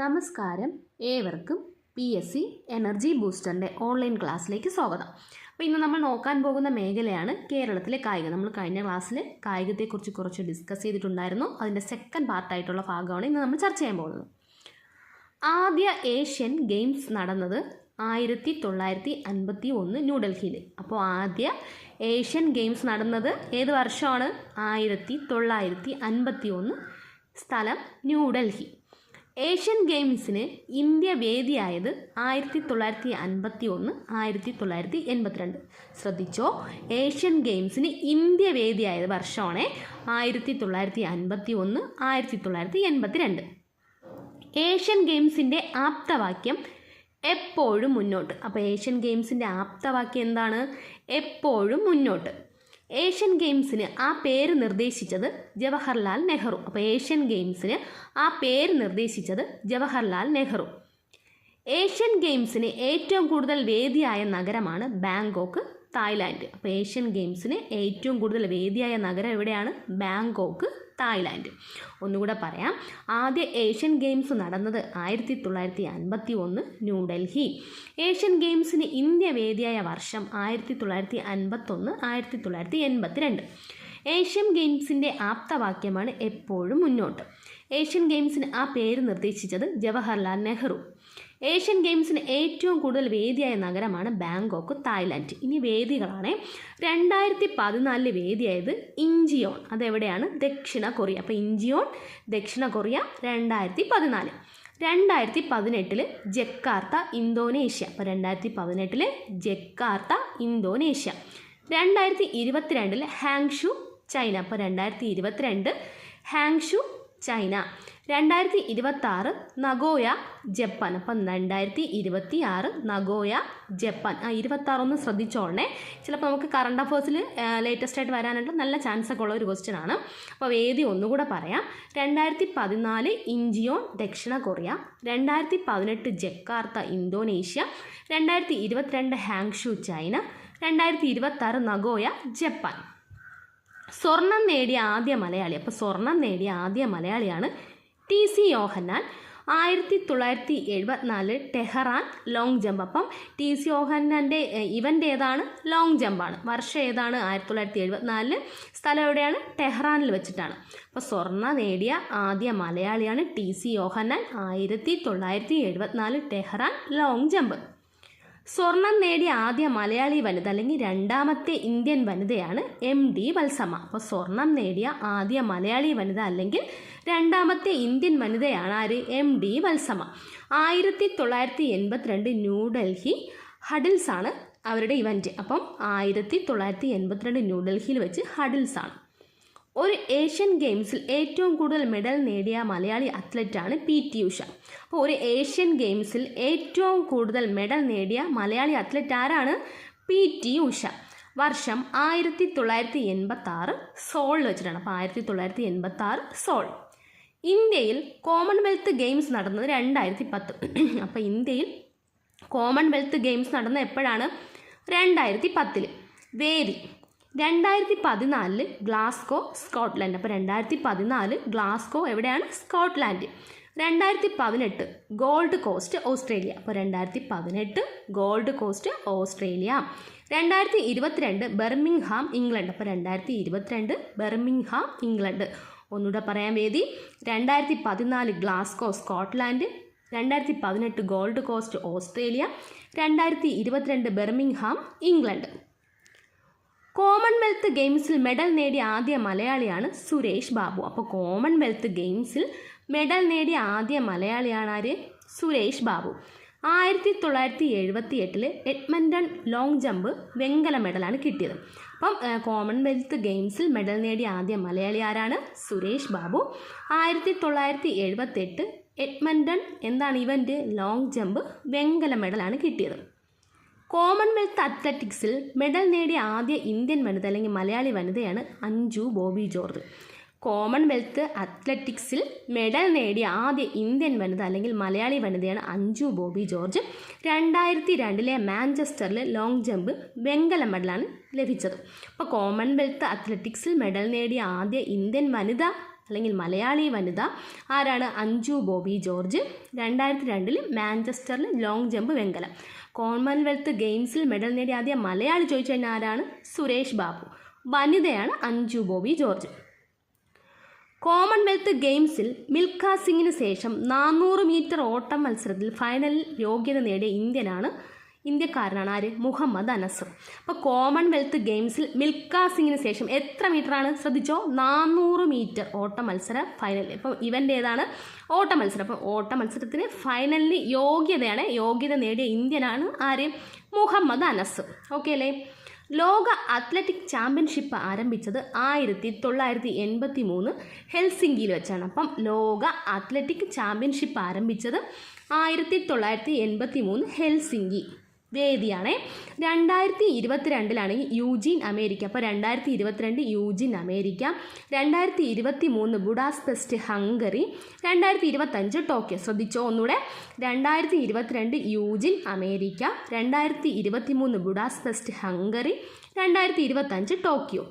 നമസ്കാരം. ഏവർക്കും P S C energy ബൂസ്റ്ററിന്റെ ഓൺലൈൻ ക്ലാസ്സിലേക്ക് സ്വാഗതം. അപ്പോൾ ഇന്ന് നമ്മൾ നോക്കാൻ പോകുന്ന മേഖലയാണ് കേരളത്തിലെ കായികം. നമ്മൾ കഴിഞ്ഞ ക്ലാസ്സിൽ കായികത്തെക്കുറിച്ച് കുറച്ച് ഡിസ്കസ് ചെയ്തിട്ടുണ്ടായിരുന്നു. അതിന്റെ സെക്കൻഡ് പാർട്ടായിട്ടുള്ള ഭാഗമാണ് ഇന്ന് നമ്മൾ ചർച്ച ചെയ്യാൻ പോകുന്നത്. ആദ്യ ഏഷ്യൻ ഗെയിംസ് നടന്നത് ആയിരത്തി തൊള്ളായിരത്തി അൻപത്തി ഒന്ന് ന്യൂഡൽഹിയിൽ അപ്പോൾ ആദ്യ ഏഷ്യൻ ഗെയിംസ് നടന്നത് ഏത് വർഷമാണ്? ആയിരത്തി തൊള്ളായിരത്തി അൻപത്തി ഒന്ന് സ്ഥലം ന്യൂഡൽഹി ഏഷ്യൻ ഗെയിംസിന് ഇന്ത്യ വേദിയായത് ആയിരത്തി തൊള്ളായിരത്തി അൻപത്തി ഒന്ന് ആയിരത്തി തൊള്ളായിരത്തി എൺപത്തിരണ്ട് ശ്രദ്ധിച്ചോ? ഏഷ്യൻ ഗെയിംസിന് ഇന്ത്യ വേദിയായത് വർഷമാണ് ആയിരത്തി തൊള്ളായിരത്തി അൻപത്തി ഒന്ന് ആയിരത്തി തൊള്ളായിരത്തി എൺപത്തിരണ്ട് ഏഷ്യൻ ഗെയിംസിന്റെ ആപ്തവാക്യം എപ്പോഴും മുന്നോട്ട്. അപ്പോൾ ഏഷ്യൻ ഗെയിംസിന്റെ ആപ്തവാക്യം എന്താണ്? എപ്പോഴും മുന്നോട്ട്. ഏഷ്യൻ ഗെയിംസിന് ആ പേര് നിർദ്ദേശിച്ചത് ജവഹർലാൽ നെഹ്റു. അപ്പോൾ ഏഷ്യൻ ഗെയിംസിന് ആ പേര് നിർദ്ദേശിച്ചത് ജവഹർലാൽ നെഹ്റു. ഏഷ്യൻ ഗെയിംസിന് ഏറ്റവും കൂടുതൽ വേദിയായ നഗരമാണ് ബാങ്കോക്ക് തായ്ലാൻഡ്. അപ്പോൾ ഏഷ്യൻ ഗെയിംസിന് ഏറ്റവും കൂടുതൽ വേദിയായ നഗരം എവിടെയാണ്? Bangkok Thailand. ഒന്നുകൂടെ പറയാം. ആദ്യ ഏഷ്യൻ ഗെയിംസ് നടന്നത് ആയിരത്തി തൊള്ളായിരത്തി അൻപത്തി ഒന്ന് ന്യൂഡൽഹി ഏഷ്യൻ ഗെയിംസിന് ഇന്ത്യ വേദിയായ വർഷം ആയിരത്തി തൊള്ളായിരത്തി അൻപത്തൊന്ന് ആയിരത്തി തൊള്ളായിരത്തി എൺപത്തി രണ്ട് ഏഷ്യൻ ഗെയിംസിന്റെ ആപ്തവാക്യമാണ് എപ്പോഴും മുന്നോട്ട്. ഏഷ്യൻ ഗെയിംസിന് ആ പേര് നിർദ്ദേശിച്ചത് ജവഹർലാൽ നെഹ്റു. ഏഷ്യൻ ഗെയിംസിന് ഏറ്റവും കൂടുതൽ വേദിയായ നഗരമാണ് ബാങ്കോക്ക് തായ്ലാൻഡ്. ഇനി വേദികളാണ്. രണ്ടായിരത്തി പതിനാലിൽ വേദിയായത് ഇഞ്ചിയോൺ. അതെവിടെയാണ്? ദക്ഷിണ കൊറിയ. അപ്പോൾ ഇഞ്ചിയോൺ ദക്ഷിണ കൊറിയ രണ്ടായിരത്തി പതിനാല് രണ്ടായിരത്തി പതിനെട്ടിൽ ജക്കാർത്ത ഇന്തോനേഷ്യ. അപ്പോൾ രണ്ടായിരത്തി പതിനെട്ടിൽ ജക്കാർത്ത ഇന്തോനേഷ്യ. രണ്ടായിരത്തി ഇരുപത്തിരണ്ടിൽ ഹാങ്ഷു ചൈന. അപ്പോൾ രണ്ടായിരത്തി ഇരുപത്തിരണ്ട് ഹാങ്ഷു ചൈന. രണ്ടായിരത്തി ഇരുപത്തി ആറ് നഗോയ ജപ്പാൻ. അപ്പം രണ്ടായിരത്തി ഇരുപത്തി ആറ് നഗോയ ജപ്പാൻ. ആ ഇരുപത്താറൊന്ന് ശ്രദ്ധിച്ചോളണേ. ചിലപ്പോൾ നമുക്ക് കറണ്ട് അഫേഴ്സിൽ ലേറ്റസ്റ്റ് ആയിട്ട് വരാനായിട്ട് നല്ല ചാൻസ് ഒക്കെ ഉള്ള ഒരു ക്വസ്റ്റ്യൻ ആണ്. അപ്പോൾ വേദി ഒന്നുകൂടെ പറയാം. രണ്ടായിരത്തി പതിനാല് ഇഞ്ചിയോൺ ദക്ഷിണ കൊറിയ. രണ്ടായിരത്തി പതിനെട്ട് ജക്കാർത്ത ഇന്തോനേഷ്യ. രണ്ടായിരത്തി ഇരുപത്തിരണ്ട് ഹാങ്ഷു ചൈന. രണ്ടായിരത്തി ഇരുപത്തി ആറ് നഗോയ ജപ്പാൻ. സ്വർണം നേടിയ ആദ്യ മലയാളി. അപ്പോൾ സ്വർണം നേടിയ ആദ്യ മലയാളിയാണ് ടി സി യോഹന്നാൻ ആയിരത്തി തൊള്ളായിരത്തി എഴുപത്തിനാല് ടെഹറാൻ ലോങ് ജമ്പ്. അപ്പം ടി സി യോഹന്നാന്റെ ഇവന്റ് ഏതാണ്? ലോങ് ജമ്പാണ്. വർഷം ഏതാണ്? ആയിരത്തി തൊള്ളായിരത്തി എഴുപത്തിനാലിൽ സ്ഥലം എവിടെയാണ്? ടെഹ്റാനിൽ വെച്ചിട്ടാണ്. അപ്പോൾ സ്വർണ നേടിയ ആദ്യ മലയാളിയാണ് ടി സി യോഹന്നാൻ ആയിരത്തി തൊള്ളായിരത്തി എഴുപത്തിനാല് ടെഹ്റാൻ ലോങ് ജമ്പ്. സ്വർണം നേടിയ ആദ്യ മലയാളി വനിത അല്ലെങ്കിൽ രണ്ടാമത്തെ ഇന്ത്യൻ വനിതയാണ് എം ഡി വത്സമ്മ. അപ്പോൾ സ്വർണം നേടിയ ആദ്യ മലയാളി വനിത അല്ലെങ്കിൽ രണ്ടാമത്തെ ഇന്ത്യൻ വനിതയാണ് ആര്? M D Valsamma. ആയിരത്തി തൊള്ളായിരത്തി എൺപത്തിരണ്ട് ന്യൂഡൽഹി ഹഡിൽസ് ആണ് അവരുടെ ഇവന്റ് അപ്പം ആയിരത്തി തൊള്ളായിരത്തി എൺപത്തിരണ്ട് ന്യൂഡൽഹിയിൽ വെച്ച് ഹഡിൽസ് ആണ് ഒരു ഏഷ്യൻ ഗെയിംസിൽ ഏറ്റവും കൂടുതൽ മെഡൽ നേടിയ മലയാളി അത്ലറ്റാണ് പി ടി ഉഷ. അപ്പോൾ ഒരു ഏഷ്യൻ ഗെയിംസിൽ ഏറ്റവും കൂടുതൽ മെഡൽ നേടിയ മലയാളി അത്ലറ്റ് ആരാണ്? P T Usha. വർഷം ആയിരത്തി തൊള്ളായിരത്തി എൺപത്തി ആറ് സോളിൽ വെച്ചിട്ടാണ്. അപ്പോൾ ആയിരത്തി തൊള്ളായിരത്തി എൺപത്തി ആറ് സോൾ. ഇന്ത്യയിൽ കോമൺവെൽത്ത് ഗെയിംസ് നടന്നത് രണ്ടായിരത്തി പത്ത് അപ്പോൾ ഇന്ത്യയിൽ കോമൺവെൽത്ത് ഗെയിംസ് നടന്ന എപ്പോഴാണ്? രണ്ടായിരത്തി പത്തിൽ വേദി രണ്ടായിരത്തി പതിനാലിൽ ഗ്ലാസ്കോ സ്കോട്ട്ലാൻഡ്. അപ്പോൾ രണ്ടായിരത്തി പതിനാല് ഗ്ലാസ്കോ എവിടെയാണ്? സ്കോട്ട്ലാൻഡ്. രണ്ടായിരത്തി പതിനെട്ട് ഗോൾഡ് കോസ്റ്റ് ഓസ്ട്രേലിയ. അപ്പോൾ രണ്ടായിരത്തി പതിനെട്ട് ഗോൾഡ് കോസ്റ്റ് ഓസ്ട്രേലിയ. രണ്ടായിരത്തി ഇരുപത്തിരണ്ട് ബെർമിംഗ്ഹാം ഇംഗ്ലണ്ട്. അപ്പോൾ രണ്ടായിരത്തി ഇരുപത്തിരണ്ട് ബെർമിംഗ്ഹാം ഇംഗ്ലണ്ട്. ഒന്നുകൂടെ പറയാൻ വേദി രണ്ടായിരത്തി പതിനാല് ഗ്ലാസ്കോ സ്കോട്ട്ലാൻഡ്. രണ്ടായിരത്തി പതിനെട്ട് ഗോൾഡ് കോസ്റ്റ് ഓസ്ട്രേലിയ. രണ്ടായിരത്തി ഇരുപത്തിരണ്ട് ബെർമിംഗ്ഹാം ഇംഗ്ലണ്ട്. കോമൺവെൽത്ത് ഗെയിംസിൽ മെഡൽ നേടിയ ആദ്യ മലയാളിയാണ് സുരേഷ് ബാബു. അപ്പോൾ കോമൺവെൽത്ത് ഗെയിംസിൽ മെഡൽ നേടിയ ആദ്യ മലയാളിയാണ് ആര്? സുരേഷ് ബാബു. ആയിരത്തി തൊള്ളായിരത്തി എഴുപത്തി എട്ടിൽ എഡ്മണ്ടൺ ലോങ് ജമ്പ് വെങ്കല മെഡലാണ് കിട്ടിയത്. അപ്പം കോമൺവെൽത്ത് ഗെയിംസിൽ മെഡൽ നേടിയ ആദ്യ മലയാളി ആരാണ്? സുരേഷ് ബാബു. ആയിരത്തി തൊള്ളായിരത്തി എഴുപത്തെട്ട് എഡ്മണ്ടൺ എന്താണ് ഇവന്റ് ലോങ് ജമ്പ് വെങ്കല മെഡലാണ് കിട്ടിയത്. കോമൺവെൽത്ത് അത്ലറ്റിക്സിൽ മെഡൽ നേടിയ ആദ്യ ഇന്ത്യൻ വനിത അല്ലെങ്കിൽ മലയാളി വനിതയാണ് അഞ്ജു ബോബി ജോർജ്. കോമൺവെൽത്ത് അത്ലറ്റിക്സിൽ മെഡൽ നേടിയ ആദ്യ ഇന്ത്യൻ വനിത അല്ലെങ്കിൽ മലയാളി വനിതയാണ് അഞ്ജു ബോബി ജോർജ്. രണ്ടായിരത്തി രണ്ടിലെ മാഞ്ചസ്റ്ററിൽ ലോങ് ജമ്പ് വെങ്കല മെഡലാണ് ലഭിച്ചത്. അപ്പോൾ കോമൺവെൽത്ത് അത്ലറ്റിക്സിൽ മെഡൽ നേടിയ ആദ്യ ഇന്ത്യൻ വനിത അല്ലെങ്കിൽ മലയാളി വനിത ആരാണ്? അഞ്ജു ബോബി ജോർജ്. രണ്ടായിരത്തി രണ്ടിൽ മാഞ്ചസ്റ്ററിൽ ലോങ് ജമ്പ് വെങ്കലം. കോമൺവെൽത്ത് ഗെയിംസിൽ മെഡൽ നേടിയ ആദ്യ മലയാളി ചോദിച്ചു കഴിഞ്ഞാൽ ആരാണ്? സുരേഷ് ബാബു. വനിതയാണ് അഞ്ജു ബോബി ജോർജ്. കോമൺവെൽത്ത് ഗെയിംസിൽ മിൽഖ സിംഗിന് ശേഷം നാനൂറ് മീറ്റർ ഓട്ടം മത്സരത്തിൽ ഫൈനലിൽ യോഗ്യത നേടിയ ഇന്ത്യനാണ് ഇന്ത്യക്കാരനാണ് ആര്? മുഹമ്മദ് അനസർ. അപ്പോൾ കോമൺവെൽത്ത് ഗെയിംസിൽ മിൽഖ സിംഗിന് ശേഷം എത്ര മീറ്ററാണ് ശ്രദ്ധിച്ചോ? നാനൂറ് മീറ്റർ ഓട്ട മത്സര ഫൈനൽ ഇപ്പോൾ ഇവന്റെ ഏതാണ്? ഓട്ട മത്സരം. അപ്പോൾ ഓട്ട മത്സരത്തിന് ഫൈനലിന് യോഗ്യതയാണ് യോഗ്യത നേടിയ ഇന്ത്യനാണ് ആര്? മുഹമ്മദ് അനസ് ഓക്കെ അല്ലേ? ലോക അത്ലറ്റിക് ചാമ്പ്യൻഷിപ്പ് ആരംഭിച്ചത് ആയിരത്തി തൊള്ളായിരത്തി എൺപത്തി മൂന്ന് ഹെൽസിംഗിയിൽ വെച്ചാണ്. അപ്പം ലോക അത്ലറ്റിക് ചാമ്പ്യൻഷിപ്പ് ആരംഭിച്ചത് ആയിരത്തി തൊള്ളായിരത്തി എൺപത്തി മൂന്ന് ഹെൽസിംഗി വേദിയാണ്. രണ്ടായിരത്തി ഇരുപത്തിരണ്ടിലാണ് യൂജിൻ അമേരിക്ക. അപ്പോൾ രണ്ടായിരത്തി ഇരുപത്തിരണ്ട് യൂജിൻ അമേരിക്ക. രണ്ടായിരത്തി ഇരുപത്തി മൂന്ന് ബുഡാസ്പെസ്റ്റ് ഹംഗറി. രണ്ടായിരത്തി ഇരുപത്തഞ്ച് ടോക്കിയോ. ശ്രദ്ധിച്ചോ ഒന്നുകൂടെ രണ്ടായിരത്തി ഇരുപത്തിരണ്ട് യൂജിൻ അമേരിക്ക. രണ്ടായിരത്തി ഇരുപത്തി മൂന്ന് ബുഡാസ്പെസ്റ്റ് ഹംഗറി. രണ്ടായിരത്തി ഇരുപത്തഞ്ച് ടോക്കിയോ.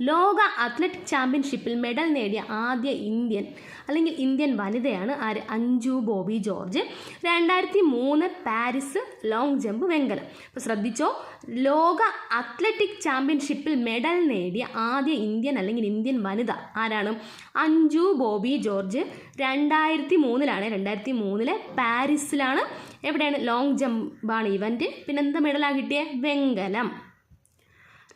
ലോക അത്ലറ്റിക് ചാമ്പ്യൻഷിപ്പിൽ മെഡൽ നേടിയ ആദ്യ ഇന്ത്യൻ അല്ലെങ്കിൽ ഇന്ത്യൻ വനിതയാണ് ആര്? അഞ്ജു ബോബി ജോർജ്. രണ്ടായിരത്തി മൂന്ന് പാരീസ് ലോങ് ജമ്പ് വെങ്കലം. അപ്പോൾ ശ്രദ്ധിച്ചോ ലോക അത്ലറ്റിക് ചാമ്പ്യൻഷിപ്പിൽ മെഡൽ നേടിയ ആദ്യ ഇന്ത്യൻ അല്ലെങ്കിൽ ഇന്ത്യൻ വനിത ആരാണ്? അഞ്ജു ബോബി ജോർജ്. രണ്ടായിരത്തി മൂന്നിലാണ് രണ്ടായിരത്തി മൂന്നിലെ പാരീസിലാണ്. എവിടെയാണ്? ലോങ് ജമ്പാണ് ഇവന്റ് പിന്നെന്താ മെഡലാണ് കിട്ടിയത് വെങ്കലം.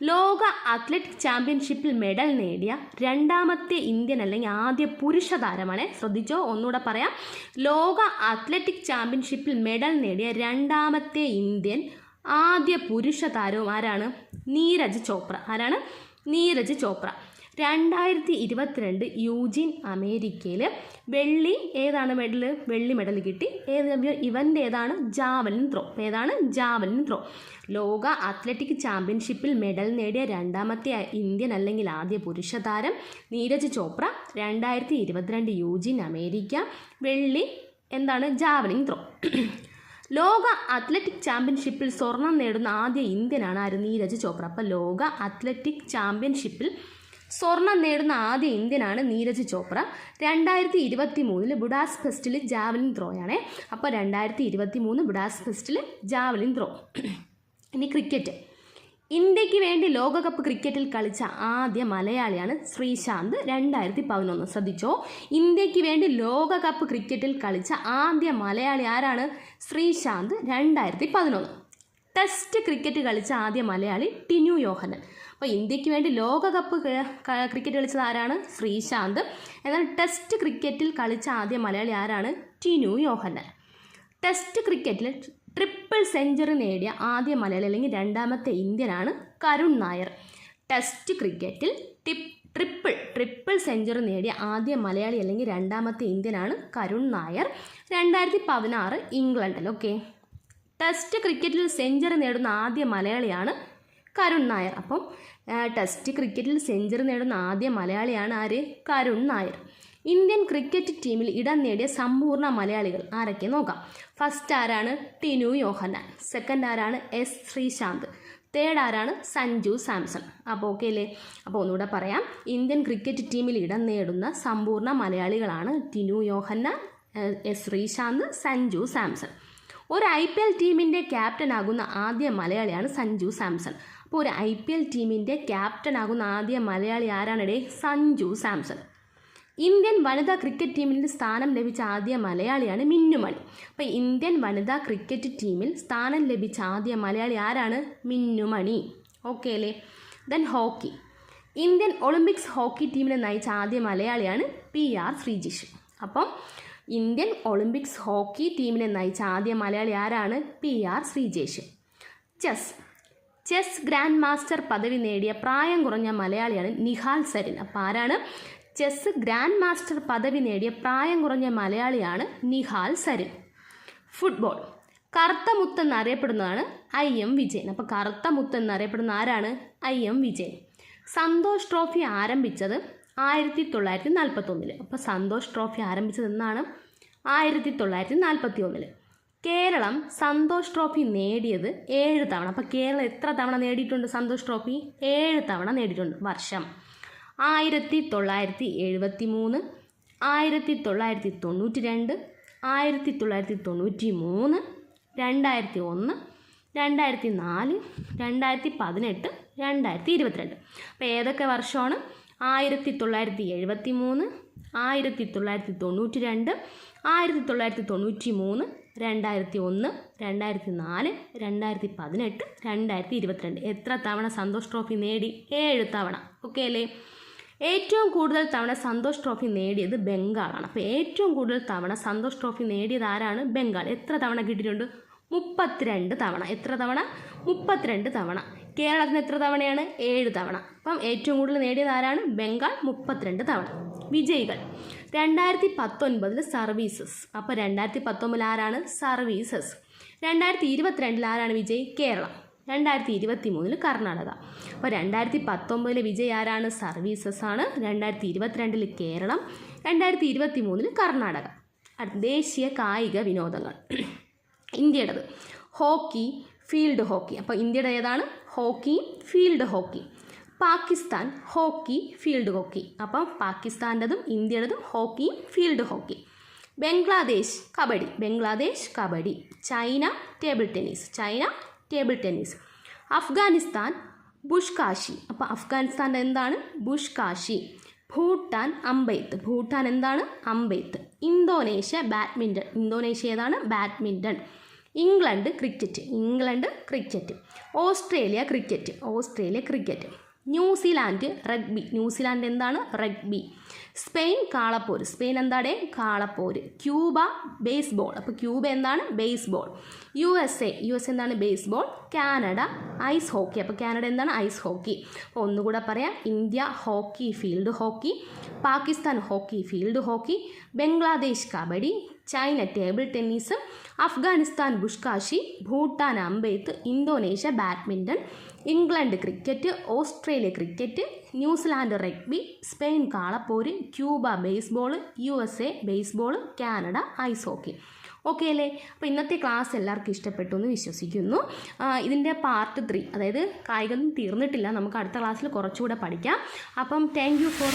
ലോക അത്ലറ്റിക് ചാമ്പ്യൻഷിപ്പിൽ മെഡൽ നേടിയ രണ്ടാമത്തെ ഇന്ത്യൻ അല്ലെങ്കിൽ ആദ്യ പുരുഷ താരമാണ്. ശ്രദ്ധിച്ചോ? ഒന്നുകൂടെ പറയാം. ലോക അത്ലറ്റിക് ചാമ്പ്യൻഷിപ്പിൽ മെഡൽ നേടിയ രണ്ടാമത്തെ ഇന്ത്യൻ ആദ്യ പുരുഷ താരവും ആരാണ്? നീരജ് ചോപ്ര. ആരാണ്? നീരജ് ചോപ്ര. രണ്ടായിരത്തി ഇരുപത്തിരണ്ട് യൂജിൻ അമേരിക്കയിൽ വെള്ളി ഏതാണ് മെഡൽ വെള്ളി മെഡൽ കിട്ടി. ഏത് ഇവന്റ് ഏതാണ്? ജാവലിൻ ത്രോ ഏതാണ്? ജാവലിൻ ത്രോ ലോക അത്ലറ്റിക് ചാമ്പ്യൻഷിപ്പിൽ മെഡൽ നേടിയ രണ്ടാമത്തെ ഇന്ത്യൻ അല്ലെങ്കിൽ ആദ്യ പുരുഷ താരം നീരജ് ചോപ്ര. രണ്ടായിരത്തി ഇരുപത്തിരണ്ട് യൂജിൻ അമേരിക്ക. വെള്ളി എന്താണ്? ജാവലിൻ ത്രോ ലോക അത്ലറ്റിക് ചാമ്പ്യൻഷിപ്പിൽ സ്വർണം നേടുന്ന ആദ്യ ഇന്ത്യനാണ് ആര്? നീരജ് ചോപ്ര. അപ്പോൾ ലോക അത്ലറ്റിക് ചാമ്പ്യൻഷിപ്പിൽ സ്വർണം നേടുന്ന ആദ്യ ഇന്ത്യനാണ് നീരജ് ചോപ്ര. രണ്ടായിരത്തി ഇരുപത്തി മൂന്നിൽ ബുഡാസ് ഫെസ്റ്റിൽ ജാവലിൻ ത്രോ ആണ്. അപ്പോൾ രണ്ടായിരത്തി ഇരുപത്തി മൂന്ന് ബുഡാസ് ഫെസ്റ്റിൽ ജാവലിൻ ത്രോ. ഇനി ക്രിക്കറ്റ്. ഇന്ത്യയ്ക്ക് വേണ്ടി ലോകകപ്പ് ക്രിക്കറ്റിൽ കളിച്ച ആദ്യ മലയാളിയാണ് ശ്രീശാന്ത്. രണ്ടായിരത്തി പതിനൊന്ന് ശ്രദ്ധിച്ചോ? ഇന്ത്യയ്ക്ക് വേണ്ടി ലോകകപ്പ് ക്രിക്കറ്റിൽ കളിച്ച ആദ്യ മലയാളി ആരാണ്? ശ്രീശാന്ത്. രണ്ടായിരത്തി പതിനൊന്ന് ടെസ്റ്റ് ക്രിക്കറ്റ് കളിച്ച ആദ്യ മലയാളി ടിനു യോഹനൻ. അപ്പോൾ ഇന്ത്യയ്ക്ക് വേണ്ടി ലോകകപ്പ് ക്രിക്കറ്റ് കളിച്ചത് ആരാണ്? ശ്രീശാന്ത്. എന്നാൽ ടെസ്റ്റ് ക്രിക്കറ്റിൽ കളിച്ച ആദ്യ മലയാളി ആരാണ്? ടിനു യോഹന്നൻ. ടെസ്റ്റ് ക്രിക്കറ്റിൽ ട്രിപ്പിൾ സെഞ്ചുറി നേടിയ ആദ്യ മലയാളി അല്ലെങ്കിൽ രണ്ടാമത്തെ ഇന്ത്യനാണ് കരുൺ നായർ. ടെസ്റ്റ് ക്രിക്കറ്റിൽ ടിപ്പ് ട്രിപ്പിൾ ട്രിപ്പിൾ സെഞ്ചുറി നേടിയ ആദ്യ മലയാളി അല്ലെങ്കിൽ രണ്ടാമത്തെ ഇന്ത്യനാണ് കരുൺ നായർ. രണ്ടായിരത്തി പതിനാറ് ഇംഗ്ലണ്ടിൽ ഓക്കെ. ടെസ്റ്റ് ക്രിക്കറ്റിൽ സെഞ്ചുറി നേടുന്ന ആദ്യ മലയാളിയാണ് കരുൺ നായർ. അപ്പം ടെസ്റ്റ് ക്രിക്കറ്റിൽ സെഞ്ചുറി നേടുന്ന ആദ്യ മലയാളിയാണ് ആര്? കരുൺ നായർ. ഇന്ത്യൻ ക്രിക്കറ്റ് ടീമിൽ ഇടം നേടിയ സമ്പൂർണ മലയാളികൾ ആരൊക്കെ നോക്കാം. ഫസ്റ്റ് ആരാണ്? ടിനു യോഹന്നാൻ. സെക്കൻഡ് ആരാണ്? എസ് ശ്രീശാന്ത്. തേർഡ് ആരാണ്? സഞ്ജു സാംസൺ. അപ്പോൾ ഓക്കെ അല്ലേ? അപ്പോൾ ഒന്നുകൂടെ പറയാം. ഇന്ത്യൻ ക്രിക്കറ്റ് ടീമിൽ ഇടം നേടുന്ന സമ്പൂർണ മലയാളികളാണ് ടിനു യോഹന്നാൻ എസ് ശ്രീശാന്ത് സഞ്ജു സാംസൺ. ഒരു ഐ പി എൽ ടീമിന്റെ ക്യാപ്റ്റനാകുന്ന ആദ്യ മലയാളിയാണ് സഞ്ജു സാംസൺ. അപ്പോൾ ഒരു ഐ പി എൽ ടീമിന്റെ ക്യാപ്റ്റനാകുന്ന ആദ്യ മലയാളി ആരാണിടെ? സഞ്ജു സാംസൺ. ഇന്ത്യൻ വനിതാ ക്രിക്കറ്റ് ടീമിൽ സ്ഥാനം ലഭിച്ച ആദ്യ മലയാളിയാണ് മിന്നുമണി. അപ്പോൾ ഇന്ത്യൻ വനിതാ ക്രിക്കറ്റ് ടീമിൽ സ്ഥാനം ലഭിച്ച ആദ്യ മലയാളി ആരാണ്? മിന്നുമണി. ഓക്കെ അല്ലേ? Then hockey. Indian Olympics hockey ടീമിനെ നയിച്ച ആദ്യ മലയാളിയാണ് പി ആർ ശ്രീജിഷ്. അപ്പം ഇന്ത്യൻ ഒളിമ്പിക്സ് ഹോക്കി ടീമിനെ നയിച്ച ആദ്യ മലയാളി ആരാണ്? P R Sreejesh. Chess. Chess grand master പദവി നേടിയ പ്രായം കുറഞ്ഞ മലയാളിയാണ് നിഹാൽ സരിൻ. അപ്പോൾ ആരാണ്? ചെസ് ഗ്രാൻഡ് മാസ്റ്റർ പദവി നേടിയ പ്രായം കുറഞ്ഞ മലയാളിയാണ് നിഹാൽ സരിൻ. ഫുട്ബോൾ. കറുത്ത മുത്ത് എന്നറിയപ്പെടുന്നതാണ് ഐ എം വിജയൻ. അപ്പോൾ കറുത്ത മുത്ത് എന്നറിയപ്പെടുന്ന ആരാണ്? I M Vijayan. Santosh trophy ആരംഭിച്ചത് ആയിരത്തി തൊള്ളായിരത്തി നാൽപ്പത്തൊന്നിൽ അപ്പോൾ സന്തോഷ് ട്രോഫി ആരംഭിച്ചത് എന്നാണ്? ആയിരത്തി തൊള്ളായിരത്തി നാൽപ്പത്തി ഒന്നിൽ കേരളം സന്തോഷ് ട്രോഫി നേടിയത് ഏഴ് തവണ. അപ്പോൾ കേരളം എത്ര തവണ നേടിയിട്ടുണ്ട് സന്തോഷ് ട്രോഫി? ഏഴ് തവണ നേടിയിട്ടുണ്ട് വർഷം. ആയിരത്തി തൊള്ളായിരത്തി എഴുപത്തി മൂന്ന് ആയിരത്തി തൊള്ളായിരത്തി തൊണ്ണൂറ്റി രണ്ട് ആയിരത്തി തൊള്ളായിരത്തി തൊണ്ണൂറ്റി മൂന്ന് രണ്ടായിരത്തി ഒന്ന് രണ്ടായിരത്തി നാല് രണ്ടായിരത്തി പതിനെട്ട് രണ്ടായിരത്തി ഇരുപത്തിരണ്ട്. അപ്പോൾ ഏതൊക്കെ വർഷമാണ്? ആയിരത്തി തൊള്ളായിരത്തി എഴുപത്തി മൂന്ന് ആയിരത്തി തൊള്ളായിരത്തി തൊണ്ണൂറ്റി രണ്ട് ആയിരത്തി തൊള്ളായിരത്തി തൊണ്ണൂറ്റി മൂന്ന് രണ്ടായിരത്തി ഒന്ന് രണ്ടായിരത്തി നാല് രണ്ടായിരത്തി പതിനെട്ട് രണ്ടായിരത്തി ഇരുപത്തിരണ്ട് എത്ര തവണ സന്തോഷ് ട്രോഫി നേടി? ഏഴ് തവണ. ഓക്കെ അല്ലേ? ഏറ്റവും കൂടുതൽ തവണ സന്തോഷ് ട്രോഫി നേടിയത് ബംഗാളാണ്. അപ്പോൾ ഏറ്റവും കൂടുതൽ തവണ സന്തോഷ് ട്രോഫി നേടിയത് ആരാണ്? ബംഗാൾ. എത്ര തവണ കിട്ടിയിട്ടുണ്ട്? മുപ്പത്തിരണ്ട് തവണ. എത്ര തവണ? മുപ്പത്തിരണ്ട് തവണ. കേരളത്തിന് എത്ര തവണയാണ്? ഏഴ് തവണ. അപ്പം ഏറ്റവും കൂടുതൽ നേടിയത് ആരാണ്? ബംഗാൾ മുപ്പത്തിരണ്ട് തവണ. വിജയികൾ. രണ്ടായിരത്തി പത്തൊൻപതിൽ സർവീസസ്. അപ്പോൾ രണ്ടായിരത്തി പത്തൊമ്പതിൽ ആരാണ്? സർവീസസ്. രണ്ടായിരത്തി ഇരുപത്തിരണ്ടിൽ ആരാണ് വിജയ്? കേരളം. രണ്ടായിരത്തി ഇരുപത്തി മൂന്നിൽ കർണാടക. അപ്പോൾ രണ്ടായിരത്തി പത്തൊമ്പതിലെ വിജയ് ആരാണ്? സർവീസസ് ആണ്. രണ്ടായിരത്തി ഇരുപത്തിരണ്ടിൽ കേരളം. രണ്ടായിരത്തി ഇരുപത്തി മൂന്നിൽ കർണാടക ദേശീയ കായിക വിനോദങ്ങൾ. ഇന്ത്യയുടേത്. Hockey field hockey. അപ്പോൾ ഇന്ത്യയുടെ ഏതാണ്? Hockey field hockey. Pakistan hockey field hockey. അപ്പം പാകിസ്ഥാന്റെതും ഇന്ത്യയുടേതും ഹോക്കിയും field hockey. Bangladesh kabaddi. Bangladesh kabaddi. China table tennis. China table tennis. Afghanistan buzkashi അപ്പോൾ അഫ്ഗാനിസ്ഥാന്റെ എന്താണ്? ബുഷ്കാശി ഭൂട്ടാൻ അമ്പെയ്ത്ത്. ഭൂട്ടാൻ എന്താണ്? അമ്പെയ്ത്ത്. Indonesia badminton. ഇന്തോനേഷ്യ ഏതാണ്? Badminton. England cricket England cricket Australia cricket Australia cricket New Zealand rugby New Zealand എന്താണ്? Rugby Spain കാളപ്പോര്. Spain എന്താണ് കാളപ്പോര്. ക്യൂബ ബേസ്ബോൾ അപ്പോൾ ക്യൂബ എന്താണ്? Baseball U S A U S എന്താണ്? ബേസ്ബോൾ കാനഡ ഐസ് ഹോക്കി അപ്പോൾ Canada എന്താണ്? Ice hockey അപ്പോൾ ഒന്നുകൂടെ പറയാം. India hockey field hockey Pakistan hockey field hockey Bangladesh kabaddi China table tennis Afghanistan buzkashi Bhutan അമ്പെയ്ത്ത് Indonesia badminton England cricket Australia cricket New Zealand rugby Spain കാളപ്പോര് Cuba baseball U S A baseball Canada ice hockey. Okay അല്ലേ? അപ്പോൾ ഇന്നത്തെ class എല്ലാവർക്കും ഇഷ്ടപ്പെട്ടു എന്ന് വിശ്വസിക്കുന്നു. ഇതിന്റെ part three അതായത് കായികം തീർന്നിട്ടില്ല. നമുക്ക് അടുത്ത ക്ലാസ്സിൽ കുറച്ചുകൂടെ പഠിക്കാം. അപ്പം താങ്ക് യു ഫോർ